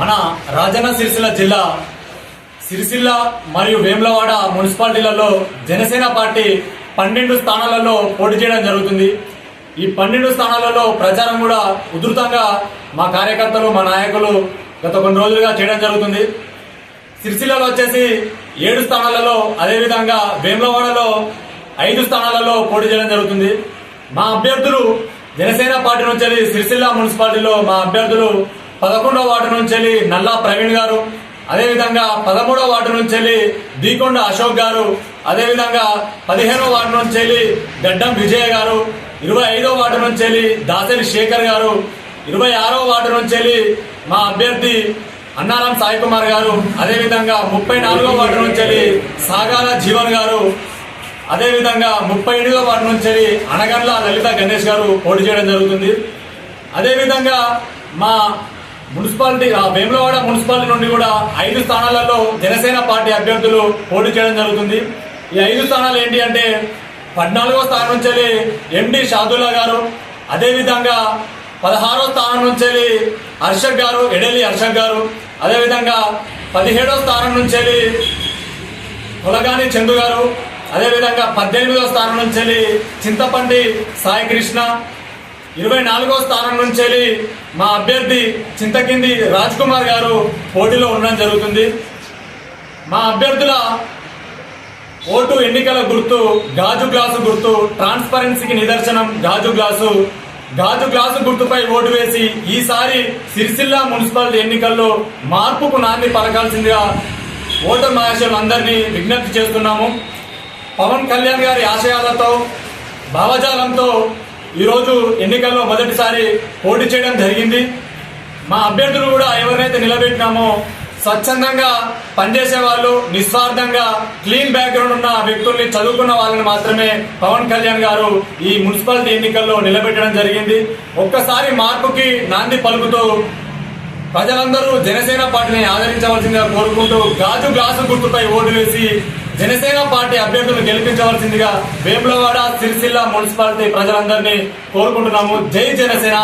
మన రాజన్న సిరిసిల్ల జిల్లా సిరిసిల్ల మరియు వేములవాడ మున్సిపాలిటీలలో జనసేన పార్టీ పన్నెండు స్థానాలలో పోటీ చేయడం జరుగుతుంది. ఈ పన్నెండు స్థానాలలో ప్రచారం కూడా ఉధృతంగా మా కార్యకర్తలు మా నాయకులు గత కొన్ని రోజులుగా చేయడం జరుగుతుంది. సిరిసిల్లలో వచ్చేసి ఏడు స్థానాలలో అదేవిధంగా వేములవాడలో ఐదు స్థానాలలో పోటీ చేయడం జరుగుతుంది. మా అభ్యర్థులు జనసేన పార్టీ నుంచి సిరిసిల్ల మున్సిపాలిటీలో మా అభ్యర్థులు పదకొండవ వార్డు నుంచి వెళ్ళి నల్లా ప్రవీణ్ గారు అదేవిధంగా పదమూడవ వార్డు నుంచి వెళ్ళి దీకొండ అశోక్ గారు అదేవిధంగా పదిహేనవ వార్డు నుంచి వెళ్ళి గడ్డం విజయ గారు ఇరవై ఐదవ వార్డు నుంచి వెళ్ళి దాసరి శేఖర్ గారు ఇరవై ఆరవ వార్డు నుంచి వెళ్ళి మా అభ్యర్థి అన్నారాం సాయి కుమార్ గారు అదేవిధంగా ముప్పై నాలుగో వార్డు నుంచి వెళ్ళి సాగాల జీవన్ గారు అదేవిధంగా ముప్పై ఎనిమిదో వార్డు నుంచి వెళ్ళి అనగండ్ల లలిత గణేష్ గారు పోటీ చేయడం జరుగుతుంది. అదేవిధంగా మా మున్సిపాలిటీ ఆ వేములవాడ మున్సిపాలిటీ నుండి కూడా ఐదు స్థానాలలో జనసేన పార్టీ అభ్యర్థులు పోటీ చేయడం జరుగుతుంది. ఈ ఐదు స్థానాలు ఏంటి అంటే పద్నాలుగో స్థానం నుంచి వెళ్ళి ఎండి షాదుల్లా గారు అదేవిధంగా పదహారో స్థానం నుంచి వెళ్ళి హర్షక్ గారు ఎడెల్లి హర్షక్ గారు అదేవిధంగా పదిహేడో స్థానం నుంచి వెళ్ళి చందు గారు అదేవిధంగా పద్దెనిమిదో స్థానం నుంచి వెళ్ళి చింతపండి సాయి కృష్ణ ఇరవై నాలుగో స్థానం నుంచి వెళ్ళి మా అభ్యర్థి చింతకింది రాజ్ కుమార్ గారు పోటీలో ఉండడం జరుగుతుంది. మా అభ్యర్థుల ఓటు ఎన్నికల గుర్తు గాజు గ్లాసు గుర్తు ట్రాన్స్పరెన్సీకి నిదర్శనం గాజు గ్లాసు. గాజు గ్లాసు గుర్తుపై ఓటు వేసి ఈసారి సిరిసిల్ల మున్సిపాలిటీ ఎన్నికల్లో మార్పుకు నాంది పలకాల్సిందిగా ఓటర్ మహేశ్వరులందరినీ విజ్ఞప్తి చేస్తున్నాము. పవన్ కళ్యాణ్ గారి ఆశయాలతో భావజాలంతో ఈరోజు ఎన్నికల్లో మొదటిసారి పోటీ చేయడం జరిగింది. మా అభ్యర్థులు కూడా ఎవరినైతే నిలబెట్టినామో స్వచ్ఛందంగా పనిచేసే వాళ్ళు నిస్వార్థంగా క్లీన్ బ్యాక్గ్రౌండ్ ఉన్న వ్యక్తుల్ని చదువుకున్న వాళ్ళని మాత్రమే పవన్ కళ్యాణ్ గారు ఈ మున్సిపాలిటీ ఎన్నికల్లో నిలబెట్టడం జరిగింది. ఒక్కసారి మార్పుకి నాంది పలుకుతూ ప్రజలందరూ జనసేన పార్టీని ఆదరించవలసిందిగా కోరుకుంటూ గాజు గ్లాసు గుర్తుపై ఓటు వేసి జనసేన పార్టీ అభ్యర్థులను గెలిపించవలసిందిగా వేములవాడ సిరిసిల్ల మున్సిపాలిటీ ప్రజలందరినీ కోరుకుంటున్నాము. జై జనసేన!